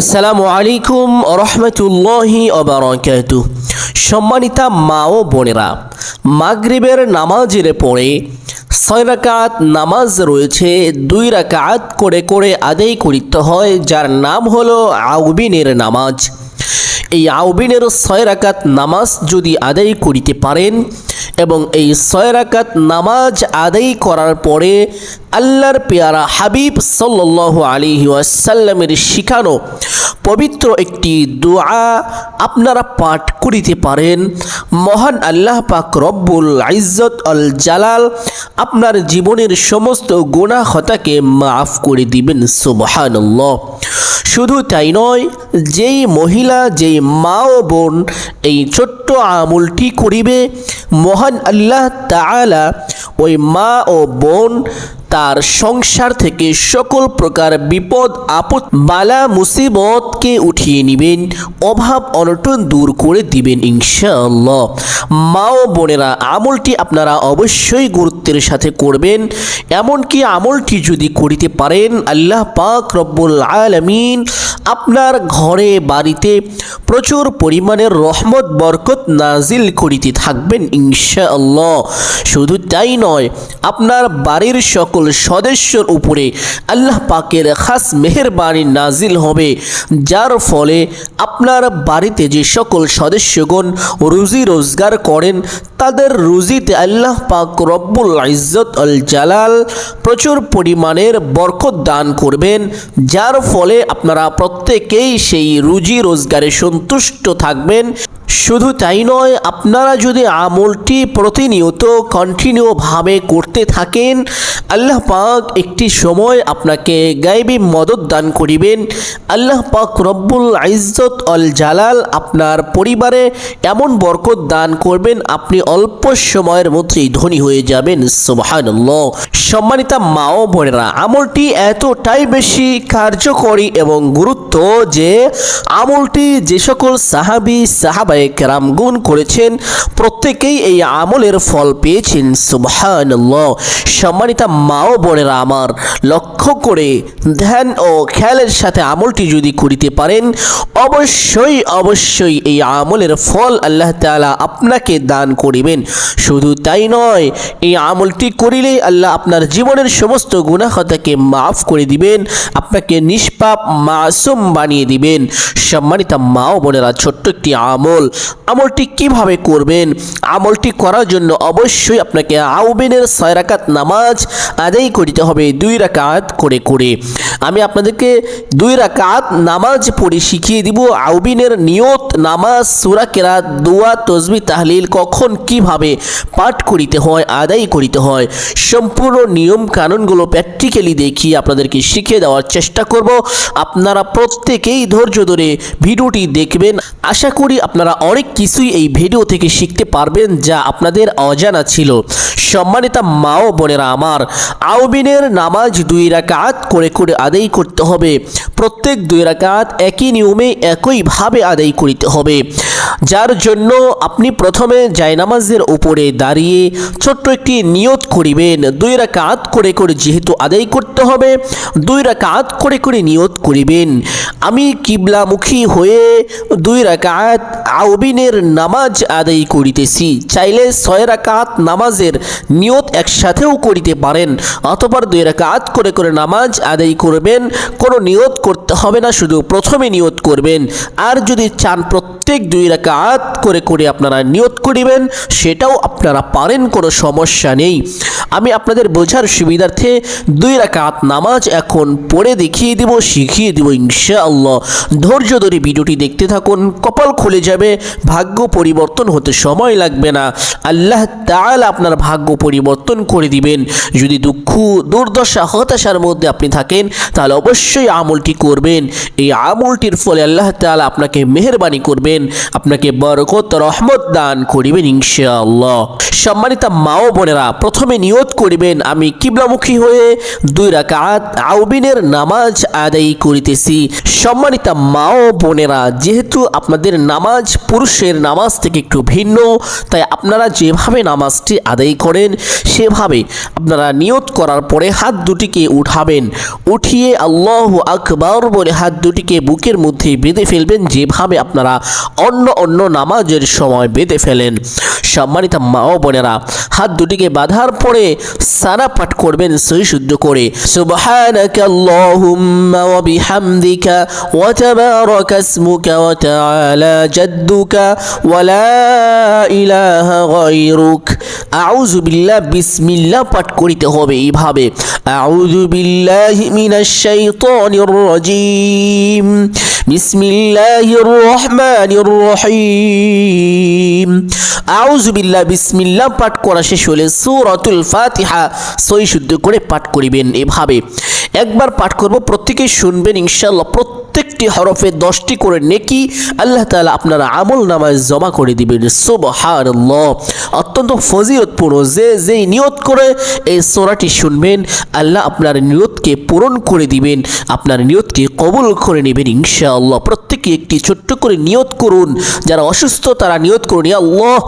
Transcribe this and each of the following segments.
আসসালামু আলাইকুম রহমতুল্লাহি অবরাকাত সম্মানিতা মা ও বোনেরা, মাগরিবের নামাজের পরে ছয় রাকাত নামাজ রয়েছে, দুই রাকাত করে করে আদায় করিতে হয়, যার নাম হলো আউবিনের নামাজ। এই আউবিনের ছয় রাকাত নামাজ যদি আদায় করিতে পারেন এবং এই ছয় রাকাত নামাজ আদায় করার পরে আল্লাহর পেয়ারা হাবিব সাল্লাল্লাহু আলাইহি ওয়াসাল্লামের শিখানো পবিত্র একটি দোয়া আপনারা পাঠ করিতে পারেন। মহান আল্লাহ পাক রব্বুল ইজ্জত আল জালাল আপনার জীবনের সমস্ত গুনাহ হতাকে মাফ করে দিবেন, সুবহানাল্লাহ। শুধু তাই নয়, যেই মহিলা, যেই মা ও বোন এই ছোট্ট আমলটি করিবে, মহান আল্লাহ তাআলা ওই মা ও বোন তার সংসার থেকে সকল প্রকার বিপদ, আপদ, বালা মুসিবতকে উঠিয়ে নেবেন, অভাব, অনটন দূর করে দিবেন ইনশাআল্লাহ। মা ও বোনেরা, আমলটি আপনারা অবশ্যই গুরুত্বের সাথে করবেন। এমনকি আমলটি যদি করিতে পারেন, আল্লাহ পাক রব্বুল আলমিন আপনার ঘরে, বাড়িতে প্রচুর পরিমাণের রহমত, বরকত নাজিল করিতে থাকবেন ইনশাআল্লাহ। শুধু তাই নয়, আপনার বাড়ির সকল সদস্যর উপরে আল্লাহ পাকের খাস মেহেরবানি নাজিল হবে, যার ফলে আপনার বাড়িতে যে সকল সদস্যগণ রুজি রোজগার করেন, তাদের রুজিতে আল্লাহ পাক রব্বুল ইজ্জত আল জালাল প্রচুর পরিমাণের বরকত দান করবেন, যার ফলে আপনারা প্রত্যেকেই সেই রুজি রোজগারে সন্তুষ্ট থাকবেন। শুধু তাই নয়, আপনারা যদি আমলটি প্রতিনিয়ত কন্টিনিউভাবে করতে থাকেন, আল্লাহ পাক একটি সময় আপনাকে গাইবী মদত দান করিবেন। আল্লাহ পাক রব্বুল ইজ্জত অল জালাল আপনার পরিবারে এমন বরকত দান করবেন, আপনি অল্প সময়ের মধ্যেই ধনী হয়ে যাবেন। সুবহানাল্লাহ। সম্মানিতা মা ও বোনেরা, আমলটি এতটাই বেশি কার্যকরী এবং গুরুত্ব যে, আমলটি যে সকল সাহাবি সাহাবায়ে কেরাম গুণ করেছেন, প্রত্যেকেই এই আমলের ফল পেয়েছেন, সুবহানাল্লাহ। সম্মানিতা মা ও বোনেরা আমার, লক্ষ্য করে ধ্যান ও খেয়ালের সাথে আমলটি যদি করিতে পারেন, অবশ্যই অবশ্যই এই আমলের ফল আল্লাহ তাআলা আপনাকে দান করিবেন। শুধু তাই নয়, এই আমলটি করিলে আল্লাহ আপনার জীবনের সমস্ত গুণাহতাকে মাফ করে দিবেন, আপনাকে নিষ্পাপ মাসুম বানিয়ে দিবেন। সম্মানিতা মা ও বোনেরা, ছোট্ট একটি আমল আমলটি কীভাবে করবেন? আমলটি করার জন্য অবশ্যই আপনাকে আউবিনের ছয় রাকাত নামাজ আদায় করিতে হবে, দুই রাকাত করে করে। আমি আপনাদেরকে দুই রাকাত নামাজ পড়ে শিখিয়ে দিব আউবিনের নিয়ত, নামাজ, সুরা কেরাত, দোয়া, তসবি, তাহলিল কখন কীভাবে পাঠ করিতে হয়, আদায় করিতে হয়, সম্পূর্ণ নিয়ম কানুনগুলো প্র্যাকটিক্যালি দেখিয়ে আপনাদেরকে শিখিয়ে দেওয়ার চেষ্টা করব। আপনারা প্রত্যেকেই ধৈর্য ধরে ভিডিওটি দেখবেন। আশা করি আপনারা অনেক কিছুই এই ভিডিও থেকে শিখতে পারবেন যা আপনাদের অজানা ছিল। সম্মানিতা মা ও বোনেরা আমার আউবিনের নামাজ দুই রাকাত করে করে আদায় করতে হবে। প্রত্যেক দুই রাকাত একই নিয়মে একইভাবে আদায় করিতে হবে। যার জন্য আপনি প্রথমে জায়নামাজের উপরে দাঁড়িয়ে ছোট্ট একটি নিয়ত করিবেন। দুই রাকাত করে করে যেহেতু আদায় করতে হবে, দুই রাকাত করে করে নিয়ত করিবেন। আমি কিবলামুখী হয়ে দুই রাকাত আউবিনের নামাজ আদায় করিতেছি। চাইলে ছয় রাকাত নামাজের নিয়ত একসাথেও করিতে পারেন অতপর দুই রাকাত করে করে নামাজ আদায় করবেন, কোনো নিয়ত করতে হবে না, শুধু প্রথমে নিয়ত করবেন। আর যদি চান প্রত্যেক দুই রাকাত করে করে আপনারা নিয়ত করিবেন, সেটাও আপনারা পারেন, কোনো সমস্যা নেই। আমি আপনাদের বোঝার সুবিধার্থে দুই রাকাত নামাজ এখন পড়ে দেখিয়ে দিব, শিখিয়ে দিব ইনশাআল্লাহ। ধৈর্য ধরে ভিডিওটি দেখতে থাকুন, কপাল খুলে যাবে ভাগ্য পরিবর্তন হতে সময় লাগবে না। আল্লাহ তাআলা আপনার ভাগ্য পরিবর্তন করে দিবেন। যদি দুঃখ, দুর্দশা, হতাশার মধ্যে আপনি থাকেন, তাহলে অবশ্যই আমলটি করবেন। এই আমলটির ফলে আল্লাহ তাআলা আপনাকে মেহেরবানি করিবেন। আপনাকে বরকত, রহমত দান করিবেন ইনশাআল্লাহ। সম্মানিত মা ও বোনেরা, প্রথমে নিয়ত করিবেন, আমি কিবলামুখী হয়ে দুই রাকাত আউবিনের নামাজ আদায় করিতেছি। সম্মানিত মা ও বোনেরা, যেহেতু আপনাদের নামাজ পুরুষের নামাজ থেকে একটু ভিন্ন, তাই আপনারা যেভাবে নামাজটি আদায় করেন, সেভাবে আপনারা নিয়ত করার পরে হাত দুটিকে উঠাবেন। উঠিয়ে আল্লাহ আকবর বলে হাত দুটিকে বুকের মধ্যে বেঁধে ফেলবেন, যেভাবে আপনারা অন্য অন্য নামাজের সময় বেঁধে ফেলেন। সম্মানিত মা ও বোনেরা, হাত দুটিকে বাঁধার পরে সারা পাঠ করবেন সহি শুদ্ধ করে। তাআলা জাদ্দুকা ওয়া লা ইলাহা গায়রুক। আউযু বিল্লাহ, বিসমিল্লাহ পাঠ করিতে হবে এইভাবে। আউযু বিল্লাহি মিনাশ শাইতানির রাজিম। বিসমিল্লাহির রহমানির রহিম। আউযু বিল্লাহ, বিসমিল্লাহ পাঠ করা শেষ হলে সূরাতুল ফাতিহা সই শুদ্ধ করে পাঠ করিবেন এভাবে। একবার পাঠ করব, প্রত্যেকেই শুনবেন ইনশাআল্লাহ। প্রত্যেকটি হরফে দশটি করে নেকি আল্লাহ তালা আপনারা আমল নামায় জমা করে দিবেন। সুবহানাল্লাহ। অত্যন্ত ফজিলতপূর্ণ। যে যেই নিয়ত করে এই সোরাটি শুনবেন, আল্লাহ আপনার নিয়তকে পূরণ করে দিবেন। আপনার নিয়তকে কবুল করে নেবেন ইনশাআল্লাহ। প্রত্যেকে একটি ছোট্ট করে নিয়ত করুন। যারা অসুস্থ, তারা নিয়ত করুন আল্লাহ।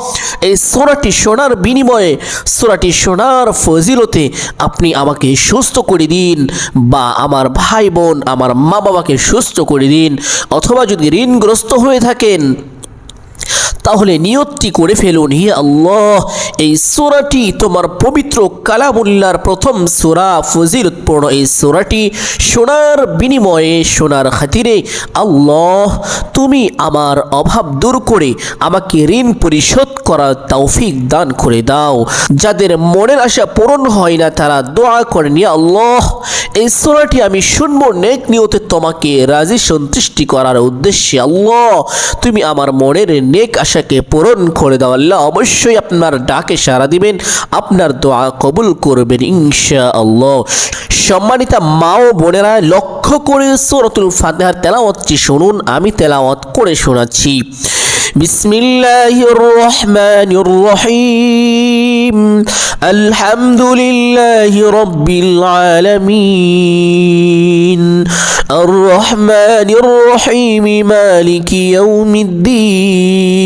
এই সোরাটি শোনার বিনিময়ে, সোরাটি শোনার ফজিলতে আপনি আমাকে সুস্থ করে দিন। বা আমার ভাই বোন, আমার মা বাবাকে সুস্থ করে দিন অথবা যদি ঋণগ্রস্ত হয়ে থাকেন তাহলে নিয়তটি করে ফেলুন। হে আল্লাহ, এই সোরাটি তোমার পবিত্র কালামুল্লার প্রথম সোরা ফজিলতপূর্ণ এই সোরাটি সোনার বিনিময়ে সোনার খাতিরে আল্লাহ, তুমি আমার অভাব দূর করে আমাকে ঋণ পরিশোধ করার তৌফিক দান করে দাও। যাদের মনের আশা পূরণ হয় না, তারা দোয়া করেন আল্লাহ, এই সোরাটি আমি শুনব, নেক নিয়তে তোমাকে রাজি সন্তুষ্টি করার উদ্দেশ্যে। আল্লাহ, তুমি আমার মনের নেক আশাকে পূরণ করে দাও। আল্লাহ অবশ্যই আপনার ডাকে সাড়া দিবেন, আপনার দোয়া কবুল করবেন ইনশা আল্লাহ সম্মানিতা মা ও বোনেরা, লক্ষ্য করে সোরতুল ফাতেহার তেলাওয়াতটি শুনুন, আমি তেলাওয়াত করে শোনাচ্ছি। بسم الله الرحمن الرحيم الحمد لله رب العالمين الرحمن الرحيم مالك يوم الدين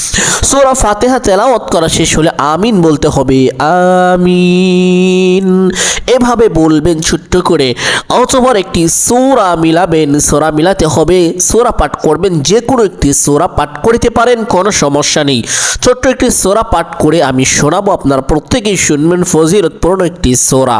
সূরা ফাতেহা তেলাওয়াত করা শেষ হলে আমিন বলতে হবে, আমিন। এভাবে বলবেন ছোট্ট করে, অতপর একটি সূরা মিলাবেন, সূরা মিলাতে হবে, সূরা পাঠ করবেন, যে কোনো একটি সূরা পাঠ করিতে পারেন, কোনো সমস্যা নেই। ছোট্ট একটি সূরা পাঠ করে আমি শোনাবো, আপনার প্রত্যেকেই শুনবেন, ফজিলতপূর্ণ একটি সূরা।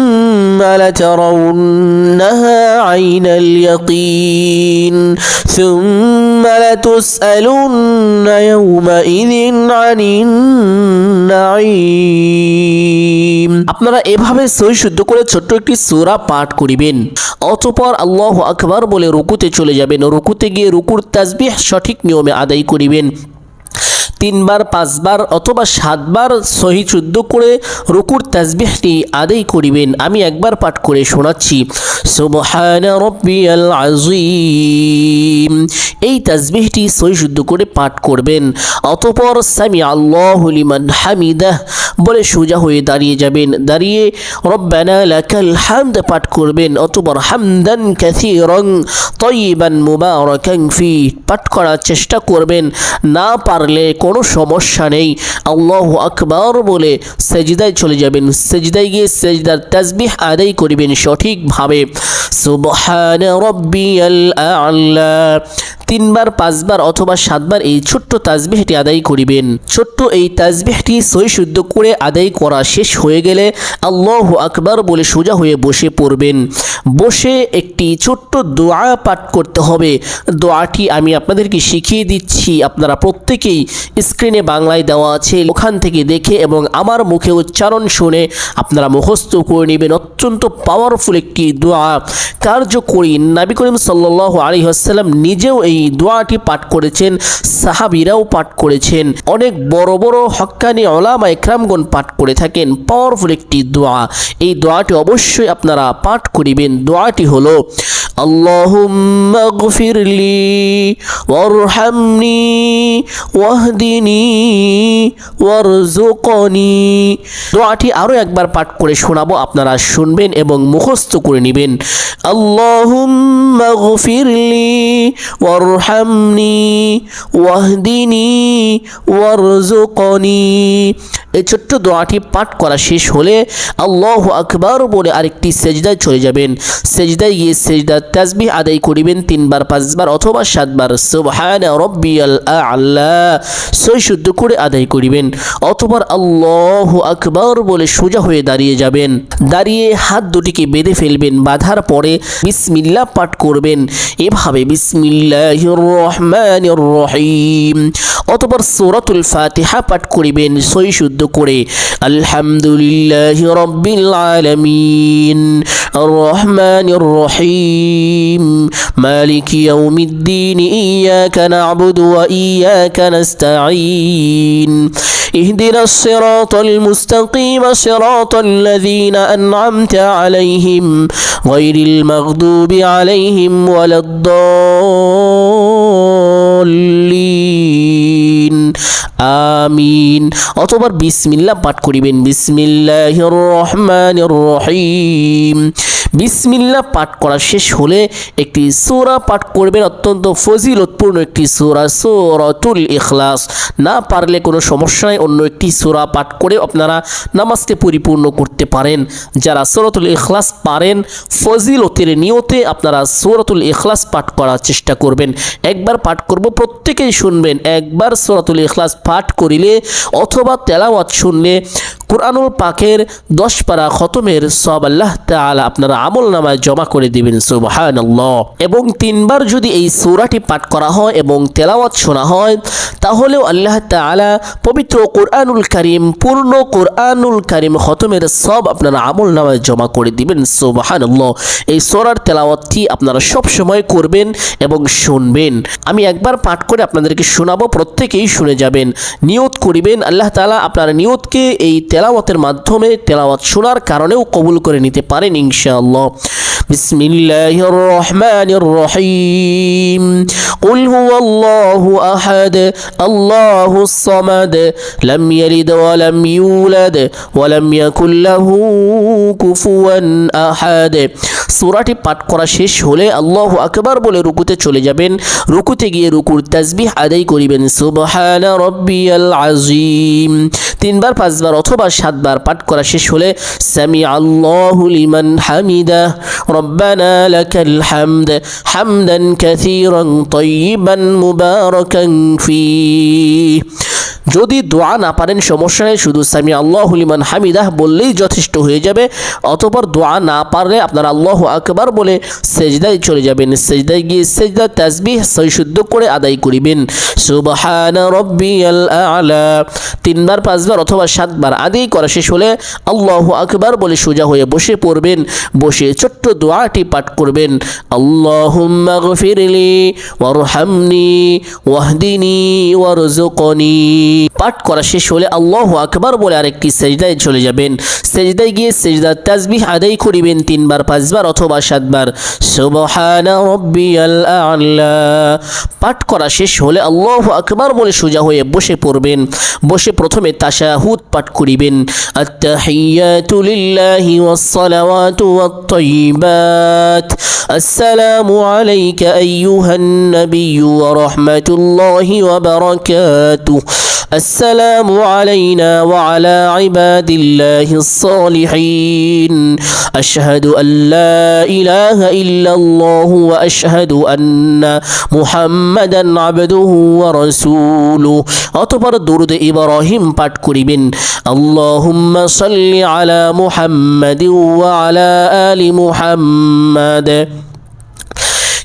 لترونها عين اليقين ثم لتسألن يومئذ عن النعيم আপনারা এভাবে সই শুদ্ধ করে ছোট্ট একটি সূরা পাঠ করিবেন অতপর আল্লাহ আকবার বলে রুকুতে চলে যাবেন রুকুতে গিয়ে রুকুর তাসবিহ সঠিক নিয়মে আদায় করিবেন তিনবার, পাঁচবার অথবা সাতবার সহি শুদ্ধ করে রুকুর তাসবিহটি আদায় করিবেন। আমি একবার পাঠ করে শোনাচ্ছি। সুবহান রব্বিয়াল এই তাজবিহটি সহি শুদ্ধ করে পাঠ করবেন। অতপর সামি আল্লাহ লিমান হামিদাহ বলে সোজা হয়ে দাঁড়িয়ে যাবেন। দাঁড়িয়ে রব্বানা লাকাল হামদ পাঠ করবেন। অতপর হামদান কাসীরান তয়িবান মুবারাকান ফি পাঠ করার চেষ্টা করবেন। না পারলে কোনো সমস্যা নেই। আল্লাহ আকবর বলে সেজদায় চলে যাবেন। সেজদায় গিয়ে সেজদার তাজবিহ আদায় করিবেন সঠিকভাবে। সুবহান রব্বিয়াল আ'লা। তিনবার, পাঁচবার অথবা সাতবার এই ছোট্ট তাজবিহটি আদায় করিবেন। ছোট্ট এই তাজবিহটি সই শুদ্ধ করে আদায় করা শেষ হয়ে গেলে আল্লাহ আকবার বলে সোজা হয়ে বসে পড়বেন। বসে একটি ছোট্ট দোয়া পাঠ করতে হবে। দোয়াটি আমি আপনাদেরকে শিখিয়ে দিচ্ছি। আপনারা প্রত্যেকেই স্ক্রিনে বাংলায় দেওয়া আছে। ওখান থেকে দেখে এবং আমার মুখে উচ্চারণ শুনে আপনারা মুখস্থ করে নেবেন। অত্যন্ত পাওয়ারফুল একটি দোয়া। কার্যকরী। নাবি করিম সাল্লাহ আলী নিজেও এই দোয়াটি পাঠ করেছেন, সাহাবিরাও পাঠ করেছেন। অনেক বড় বড় হক্কানি অলামা একরামগণ পাঠ করে থাকেন পাওয়ারফুল একটি দোয়া। এই দোয়াটি অবশ্যই আপনারা পাঠ করিবেন। দোয়াটি হলো اللهم اغفر لي وارحمني واهدني وارزقني দোয়াটি আরো একবার পাঠ করে শোনাবো আপনারা শুনবেন এবং মুখস্থ করে নেবেন اللهم اغفر لي وارحمني واهدني وارزقني এই ছোট্ট দোয়াটি পাঠ করা শেষ হলে আল্লাহ আকবার বলে আরেকটি সেজদায় চলে যাবেন সেজদায় গিয়ে সেজদার তাসবিহ আদায় করিবেন তিনবার, পাঁচবার অথবা সাতবার। সুবহান রব্বিয়াল আল্লাহ সই শুদ্ধ করে আদায় করিবেন। অথবা আল্লাহ আকবার বলে সোজা হয়ে দাঁড়িয়ে যাবেন। দাঁড়িয়ে হাত দুটিকে বেঁধে ফেলবেন। বাঁধার পরে বিসমিল্লাহ পাঠ করবেন। এভাবে বিসমিল্লাহির রহমানির রহিম। অতপর সূরাতুল ফাতিহা পাঠ করিবেন সই শুদ্ধ করে। আলহামদুলিল্লাহ রব্বিল আলামিন। আর রহমানির রহিম। মালিক ইয়াউমিদ্দিন ইয়াকা না'বুদু ওয়া ইয়াকা নাস্তাঈন اهدنا الصراط المستقيم صراط الذين أنعمت عليهم غير المغضوب عليهم ولا الضالين আমিন অতবার বিসমিল্লাহ পাঠ করিবেন বিসমিল্লাহির রহমানির রহিম বিসমিল্লাহ পাঠ করা শেষ হলে একটি সোরা পাঠ করবেন, অত্যন্ত ফজিলতপূর্ণ একটি সোরা, সূরাতুল ইখলাস। না পারলে কোনো সমস্যা নাই, অন্য একটি সোরা পাঠ করে আপনারা নামাজকে পরিপূর্ণ করতে পারেন। যারা সূরাতুল ইখলাস পারেন, ফজিলতের নিয়তে আপনারা সূরাতুল ইখলাস পাঠ করার চেষ্টা করবেন। একবার পাঠ করব, প্রত্যেকেই শুনবেন, একবার সূরাতুল ইখলাস পাঠ করিলে অথবা তেলাওয়াত শুনলে কোরআনুল পাকের দশ পারা খতমের সব আল্লাহ তাআলা আপনারা আমল নামায় জমা করে দিবেন, সুবহানাল্লাহ। এবং তিনবার যদি এই সূরাটি পাঠ করা হয় এবং তেলাওয়াত শোনা হয়, তাহলেও আল্লাহ তাআলা পবিত্র কোরআনুল কারীম, পূর্ণ কোরআনুল কারীম খতমের সব আপনারা আমল নামায় জমা করে দিবেন, সুবহানাল্লাহ। এই সোরার তেলাওয়াতটি আপনারা সব সময় করবেন এবং শুনবেন। আমি একবার পাঠ করে আপনাদেরকে শোনাবো, প্রত্যেকেই শুনে যাবেন। নিয়ত করিবেন, আল্লাহ তালা আপনার নিয়তকে এই তেলাওয়াতের মাধ্যমে তেলাওয়াত শোনার কারণেও কবুল করে নিতে পারেন, ইনশাআল্লাহ। আল্লাহ। বিসমিল্লাহির রহমানির রহিম قل هو الله أحد الله الصمد لم يلد ولم يولد ولم يكن له كفوا أحد সূরাটি পাঠ করা শেষ হলে আল্লাহু আকবার বলে রুকুতে চলে যাবেন রুকুতে গিয়ে রুকুর তাসবিহ আদায় করিবেন সুবহানা রব্বিয়াল আযীম তিনবার পাঁচবার অথবা সাতবার পাঠ করা শেষ হলে সামি আল্লাহু লিমান হামিদা রব্বানা লাকাল হামদ হামদান কাসীরান তাইয়িবান মুবারাকান ফি যদি দোয়া না পারেন, সমস্যা নেই, শুধু সামি আল্লাহ লিমান হামিদাহ বললেই যথেষ্ট হয়ে যাবে। অতপর দোয়া না পারলে আপনার আল্লাহ আকবার বলে সেজদায় চলে যাবেন। সেজদায় গিয়ে সেজদা তাসবিহ শুদ্ধ করে আদায় করিবেন। তিনবার, পাঁচবার অথবা সাতবার আদায় করা শেষ হলে আল্লাহ আকবার বলে সোজা হয়ে বসে পড়বেন। বসে ছোট্ট দোয়াটি পাঠ করবেন। ওয়ারহামনি, ওয়াহদিনি ওয়ারজুকনি পাঠ করা শেষ হলে আল্লাহ আকবার বলে আরেকটি সেজদায় চলে যাবেন। সেজদায় গিয়ে সেজদার তাসবিহ আদায় করিবেন তিনবার, পাঁচবার অথবা সাতবার। পাঠ করা শেষ হলে আল্লাহ আকবার বলে সোজা হয়ে বসে পড়বেন। বসে প্রথমে তাশাহুদ পাঠ করিবেন। লিল্লাহি ওয়াস-সালাওয়াতু ওয়াত-তাইয়িবাত। আসসালামু আলাইকা আইয়ুহান নাবিয়্যু ওয়া রাহমাতুল্লাহি ওয়া বারাকাতুহু। السلام علينا وعلى عباد الله الصالحين أشهد أن لا إله إلا الله وأشهد أن محمدا عبده ورسوله অতপর দুরুদ ইব্রাহিম পাঠ করিবেন আল্লাহুম্মা সাল্লি আলা মুহাম্মাদিন ওয়া আলা আলি মুহাম্মাদ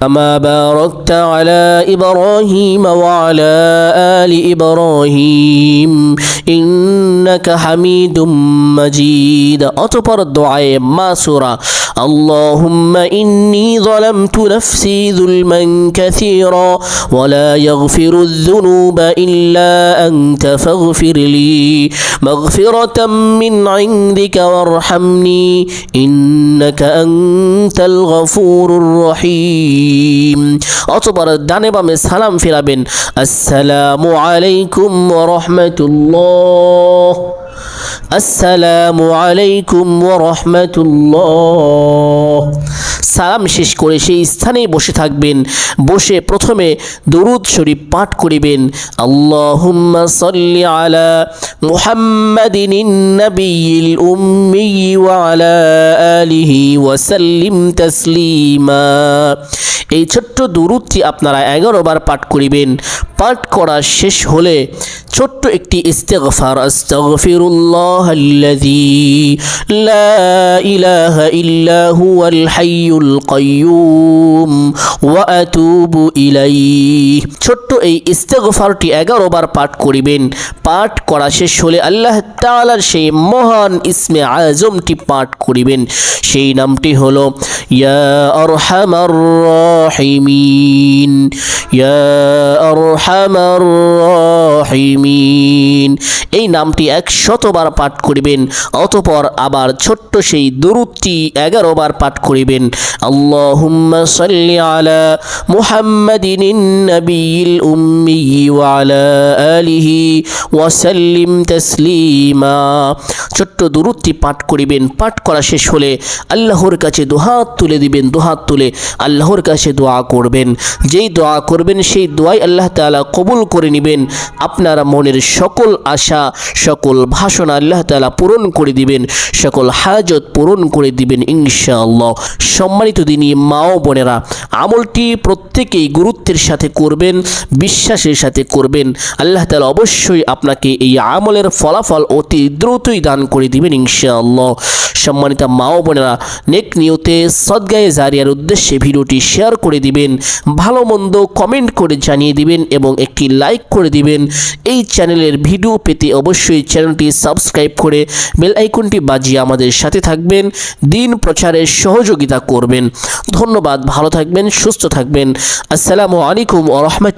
كما باركت على إبراهيم وعلى آل إبراهيم إنك حميد مجيد. أتبر الدعاء ما سورة. اللهم إني ظلمت نفسي ظلما كثيرا ولا يغفر الذنوب إلا أنت فاغفر لي. مغفرة من عندك وارحمني إنك أنت الغفور الرحيم. অতপর ডানে বামে সালাম ফেরাবেন আসসালামু আলাইকুম রাহমাতুল্লাহ। আসসালামু আলাইকুম রাহমাতুল্লাহ। সালাম শেষ করে সেই স্থানেই বসে থাকবেন। বসে প্রথমে দরুদ শরীফ পাঠ করিবেন। আল্লাহুম্মা সাল্লি আলা মুহাম্মাদিন উম্মি ওয়া আলা আলিহি ওয়া সাল্লিম তাসলিমা। এই ছোট্ট দুরুদটি আপনারা এগারো বার পাঠ করিবেন। পাঠ করা শেষ হলে ছোট্ট একটি ইস্তেগফার, আস্তাগফিরুল্লাহ আল্লাযী লা ইলাহা ইল্লা হুয়াল হাইয়ুল কাইয়্যুম ওয়া আতুবু ইলাইহি ছোট্ট এই ইস্তেগফারটি এগারো বার পাঠ করিবেন। পাঠ করা শেষ হলে আল্লাহ তাআলার সেই মহান ইসমে আজমটি পাঠ করিবেন। সেই নামটি হলো, ইয়া আরহামার রাহিমিন, ইয়া আরহামার রাহিমিন। এই নামটি একশতবার পাঠ করিবেন, অতপর আবার ছোট্ট সেই দুরুদটি এগারো বার পাঠ করিবেন। আল্লাহুম্মা সাল্লি আলা মুহাম্মাদিন নবিয়িল আলিহি ওয়া সাল্লিম ছোট্ট দুরুদটি পাঠ করিবেন, পাঠ করা শেষ হলে আল্লাহর কাছে দুহাত তুলে দিবেন, দুহাত তুলে আল্লাহর কাছে দোয়া করবেন। যেই দোয়া করবেন, সেই দোয়াই আল্লাহ তাআলা কবুল করে নেবেন। আপনার মনের সকল আশা, সকল ভাষণ আল্লাহ তাআলা পূরণ করে দিবেন, সকল হাজত পূরণ করে দিবেন ইনশাআল্লাহ। সম্মানিত দিনী মা ও বোনেরা, আমলটি প্রত্যেকেই গুরুত্বের সাথে করবেন, বিশ্বাসের সাথে করবেন। আল্লাহ তাআলা অবশ্যই আপনাকে এই আমলের ফলাফল অতি দ্রুতই দান করে দিবেন ইনশাআল্লাহ। সম্মানিত মা ও বোনেরা, নেক নিয়তে, সদগায়ে জারিয়ার উদ্দেশ্যে ভিডিওটি শেয়ার করে দিবেন, ভালো মন্দ কমেন্ট করে জানিয়ে দিবেন এবং একটি লাইক করে দিবেন। এই চ্যানেলের ভিডিও পেতে অবশ্যই চ্যানেলটি সাবস্ক্রাইব করে বেল আইকনটি বাজিয়ে আমাদের সাথে থাকবেন। দিন প্রচারে সহযোগিতা করবেন। ধন্যবাদ, ভালো থাকবেন, সুস্থ থাকবেন। আসসালামু আলাইকুম ও